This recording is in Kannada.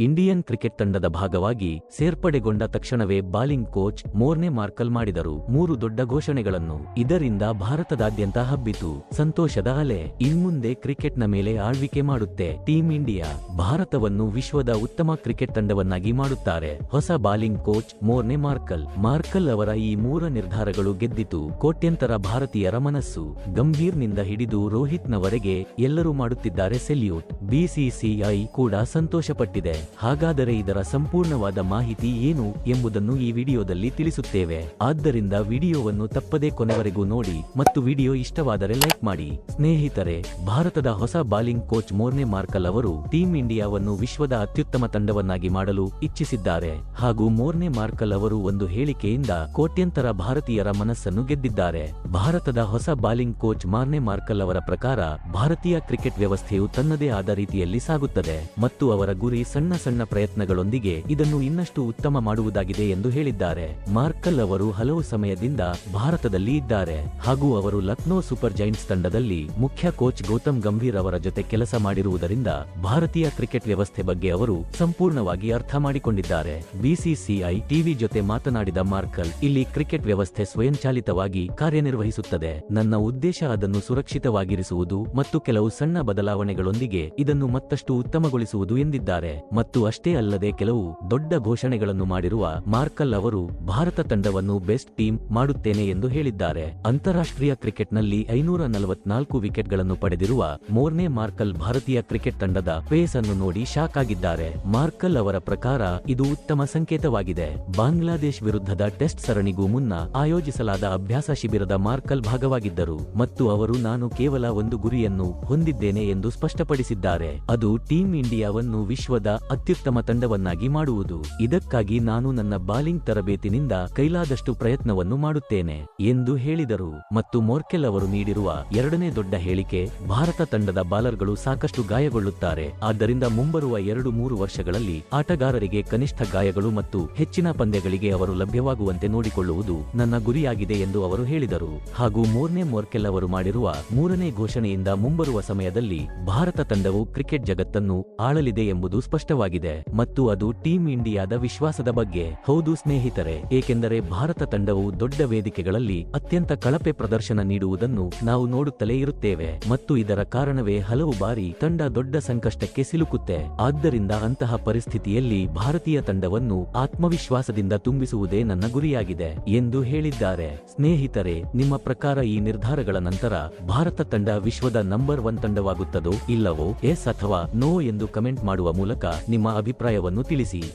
ಇಂಡಿಯನ್ ಕ್ರಿಕೆಟ್ ತಂಡದ ಭಾಗವಾಗಿ ಸೇರ್ಪಡೆಗೊಂಡ ತಕ್ಷಣವೇ ಬಾಲಿಂಗ್ ಕೋಚ್ ಮೋರ್ನೆ ಮಾರ್ಕಲ್ ಮಾಡಿದರು. ಮೂರು ದೊಡ್ಡ ಘೋಷಣೆಗಳನ್ನು ಇದರಿಂದ ಭಾರತದಾದ್ಯಂತ ಹಬ್ಬಿತು. ಸಂತೋಷದ ಅಲೆ, ಇನ್ಮುಂದೆ ಕ್ರಿಕೆಟ್ನ ಮೇಲೆ ಆಳ್ವಿಕೆ ಮಾಡುತ್ತೆ. ಟೀಂ ಇಂಡಿಯಾ, ಭಾರತವನ್ನು ವಿಶ್ವದ ಉತ್ತಮ ಕ್ರಿಕೆಟ್ ತಂಡವನ್ನಾಗಿ ಮಾಡುತ್ತಾರೆ. ಹೊಸ bowling coach Morne Morkel. Morkel ಅವರ ಈ ಮೂರ ನಿರ್ಧಾರಗಳು ಗೆದ್ದಿತು. ಕೋಟ್ಯಂತರ ಭಾರತೀಯರ ಮನಸ್ಸು ಗಂಭೀರ್ನಿಂದ ಹಿಡಿದು ರೋಹಿತ್ನವರೆಗೆ ಎಲ್ಲರೂ ಮಾಡುತ್ತಿದ್ದಾರೆ ಸೆಲ್ಯೂಟ್. ಬಿಸಿಸಿಐ ಕೂಡ ಸಂತೋಷಪಟ್ಟಿದೆ. ಹಾಗಾದರೆ ಇದರ ಸಂಪೂರ್ಣವಾದ ಮಾಹಿತಿ ಏನು ಎಂಬುದನ್ನು ಈ ವಿಡಿಯೋದಲ್ಲಿ ತಿಳಿಸುತ್ತೇವೆ. ಆದ್ದರಿಂದ ವಿಡಿಯೋವನ್ನು ತಪ್ಪದೇ ಕೊನೆವರೆಗೂ ನೋಡಿ ಮತ್ತು ವಿಡಿಯೋ ಇಷ್ಟವಾದರೆ ಲೈಕ್ ಮಾಡಿ. ಸ್ನೇಹಿತರೆ, ಭಾರತದ ಹೊಸ ಬಾಲಿಂಗ್ ಕೋಚ್ ಮೋರ್ನೆ ಮಾರ್ಕಲ್ ಅವರು ಟೀಂ ಇಂಡಿಯಾವನ್ನು ವಿಶ್ವದ ಅತ್ಯುತ್ತಮ ತಂಡವನ್ನಾಗಿ ಮಾಡಲು ಇಚ್ಛಿಸಿದ್ದಾರೆ. ಹಾಗೂ ಮೋರ್ನೆ ಮಾರ್ಕಲ್ ಅವರು ಒಂದು ಹೇಳಿಕೆಯಿಂದ ಕೋಟ್ಯಂತರ ಭಾರತೀಯರ ಮನಸ್ಸನ್ನು ಗೆದ್ದಿದ್ದಾರೆ. ಭಾರತದ ಹೊಸ ಬಾಲಿಂಗ್ ಕೋಚ್ ಮಾರ್ನೆ ಮಾರ್ಕಲ್ ಅವರ ಪ್ರಕಾರ ಭಾರತೀಯ ಕ್ರಿಕೆಟ್ ವ್ಯವಸ್ಥೆಯು ತನ್ನದೇ ಆದ ರೀತಿಯಲ್ಲಿ ಸಾಗುತ್ತದೆ ಮತ್ತು ಅವರ ಗುರಿ ಸಣ್ಣ ಸಣ್ಣ ಪ್ರಯತ್ನಗಳೊಂದಿಗೆ ಇದನ್ನು ಇನ್ನಷ್ಟು ಉತ್ತಮ ಮಾಡುವುದಾಗಿದೆ ಎಂದು ಹೇಳಿದ್ದಾರೆ. ಮಾರ್ಕಲ್ ಅವರು ಹಲವು ಸಮಯದಿಂದ ಭಾರತದಲ್ಲಿ ಇದ್ದಾರೆ. ಹಾಗೂ ಅವರು ಲಕ್ನೋ ಸೂಪರ್ ಜೈಂಟ್ಸ್ ತಂಡದಲ್ಲಿ ಮುಖ್ಯ ಕೋಚ್ ಗೌತಮ್ ಗಂಭೀರ್ ಅವರ ಜೊತೆ ಕೆಲಸ ಮಾಡಿರುವುದರಿಂದ ಭಾರತೀಯ ಕ್ರಿಕೆಟ್ ವ್ಯವಸ್ಥೆ ಬಗ್ಗೆ ಅವರು ಸಂಪೂರ್ಣವಾಗಿ ಅರ್ಥ ಮಾಡಿಕೊಂಡಿದ್ದಾರೆ. ಬಿಸಿಸಿಐ ಟಿವಿ ಜೊತೆ ಮಾತನಾಡಿದ ಮಾರ್ಕಲ್, ಇಲ್ಲಿ ಕ್ರಿಕೆಟ್ ವ್ಯವಸ್ಥೆ ಸ್ವಯಂಚಾಲಿತವಾಗಿ ಕಾರ್ಯನಿರ್ವಹಿಸುತ್ತದೆ. ನನ್ನ ಉದ್ದೇಶ ಅದನ್ನು ಸುರಕ್ಷಿತವಾಗಿರಿಸುವುದು ಮತ್ತು ಕೆಲವು ಸಣ್ಣ ಬದಲಾವಣೆಗಳೊಂದಿಗೆ ಇದನ್ನು ಮತ್ತಷ್ಟು ಉತ್ತಮಗೊಳಿಸುವುದು ಎಂದಿದ್ದಾರೆ. ಮತ್ತು ಅಷ್ಟೇ ಅಲ್ಲದೆ ಕೆಲವು ದೊಡ್ಡ ಘೋಷಣೆಗಳನ್ನು ಮಾಡಿರುವ ಮಾರ್ಕಲ್ ಅವರು ಭಾರತ ತಂಡವನ್ನು ಬೆಸ್ಟ್ ಟೀಮ್ ಮಾಡುತ್ತೇನೆ ಎಂದು ಹೇಳಿದ್ದಾರೆ. ಅಂತಾರಾಷ್ಟ್ರೀಯ ಕ್ರಿಕೆಟ್ನಲ್ಲಿ ಐನೂರ ನಲವತ್ನಾಲ್ಕು ವಿಕೆಟ್ಗಳನ್ನು ಪಡೆದಿರುವ ಮೋರ್ನೆ ಮಾರ್ಕಲ್ ಭಾರತೀಯ ಕ್ರಿಕೆಟ್ ತಂಡದ ಪೇಸ್ ಅನ್ನು ನೋಡಿ ಶಾಕ್ ಆಗಿದ್ದಾರೆ. ಮಾರ್ಕಲ್ ಅವರ ಪ್ರಕಾರ ಇದು ಉತ್ತಮ ಸಂಕೇತವಾಗಿದೆ. ಬಾಂಗ್ಲಾದೇಶ್ ವಿರುದ್ಧದ ಟೆಸ್ಟ್ ಸರಣಿಗೂ ಮುನ್ನ ಆಯೋಜಿಸಲಾದ ಅಭ್ಯಾಸ ಶಿಬಿರದ ಮಾರ್ಕಲ್ ಭಾಗವಾಗಿದ್ದರು ಮತ್ತು ಅವರು ನಾನು ಕೇವಲ ಒಂದು ಗುರಿಯನ್ನು ಹೊಂದಿದ್ದೇನೆ ಎಂದು ಸ್ಪಷ್ಟಪಡಿಸಿದ್ದಾರೆ. ಅದು ಟೀಂ ಇಂಡಿಯಾವನ್ನು ವಿಶ್ವದ ಅತ್ಯುತ್ತಮ ತಂಡವನ್ನಾಗಿ ಮಾಡುವುದು. ಇದಕ್ಕಾಗಿ ನಾನು ನನ್ನ ಬಾಲಿಂಗ್ ತರಬೇತಿನಿಂದ ಕೈಲಾದಷ್ಟು ಪ್ರಯತ್ನವನ್ನು ಮಾಡುತ್ತೇನೆ, ಎಂದು ಹೇಳಿದರು. ಮತ್ತು ಮೋರ್ಕೆಲ್ ಅವರು ನೀಡಿರುವ ಎರಡನೇ ದೊಡ್ಡ ಹೇಳಿಕೆ, ಭಾರತ ತಂಡದ ಬಾಲರ್ಗಳು ಸಾಕಷ್ಟು ಗಾಯಗೊಳ್ಳುತ್ತಾರೆ. ಆದ್ದರಿಂದ ಮುಂಬರುವ ಎರಡು ಮೂರು ವರ್ಷಗಳಲ್ಲಿ ಆಟಗಾರರಿಗೆ ಕನಿಷ್ಠ ಗಾಯಗಳು ಮತ್ತು ಹೆಚ್ಚಿನ ಪಂದ್ಯಗಳಿಗೆ ಅವರು ಲಭ್ಯವಾಗುವಂತೆ ನೋಡಿಕೊಳ್ಳುವುದು ನನ್ನ ಗುರಿಯಾಗಿದೆ ಎಂದು ಅವರು ಹೇಳಿದರು. ಹಾಗೂ ಮೂರನೇ ಮೋರ್ಕೆಲ್ ಅವರು ಮಾಡಿರುವ ಮೂರನೇ ಘೋಷಣೆಯಿಂದ ಮುಂಬರುವ ಸಮಯದಲ್ಲಿ ಭಾರತ ತಂಡವು ಕ್ರಿಕೆಟ್ ಜಗತ್ತನ್ನು ಆಳಲಿದೆ ಎಂಬುದು ಸ್ಪಷ್ಟವಾಗಿದೆ. ಮತ್ತು ಅದು ಟೀಂ ಇಂಡಿಯಾದ ವಿಶ್ವಾಸದ ಬಗ್ಗೆ. ಹೌದು ಸ್ನೇಹಿತರೆ, ಏಕೆಂದರೆ ಭಾರತ ತಂಡವು ದೊಡ್ಡ ವೇದಿಕೆಗಳಲ್ಲಿ ಅತ್ಯಂತ ಕಳಪೆ ಪ್ರದರ್ಶನ ನೀಡುವುದನ್ನು ನಾವು ನೋಡುತ್ತಲೇ ಇರುತ್ತೇವೆ ಮತ್ತು ಇದರ ಕಾರಣವೇ ಹಲವು ಬಾರಿ ತಂಡ ದೊಡ್ಡ ಸಂಕಷ್ಟಕ್ಕೆ ಸಿಲುಕುತ್ತೆ. ಆದ್ದರಿಂದ ಅಂತಹ ಪರಿಸ್ಥಿತಿಯಲ್ಲಿ ಭಾರತೀಯ ತಂಡವನ್ನು ಆತ್ಮವಿಶ್ವಾಸದಿಂದ ತುಂಬಿಸುವುದೇ ನನ್ನ ಗುರಿಯಾಗಿದೆ ಎಂದು ಹೇಳಿದ್ದಾರೆ. ಸ್ನೇಹಿತರೆ, ನಿಮ್ಮ ಪ್ರಕಾರ ಈ ನಿರ್ಧಾರಗಳ ನಂತರ ಭಾರತ ತಂಡ ವಿಶ್ವದ ನಂಬರ್ ಒನ್ ತಂಡವಾಗುತ್ತದೋ ಇಲ್ಲವೋ, ಎಸ್ ಅಥವಾ ನೋ ಎಂದು ಕಮೆಂಟ್ ಮಾಡುವ ಮೂಲಕ ನಿಮ್ಮ ಅಭಿಪ್ರಾಯವನ್ನು ತಿಳಿಸಿ.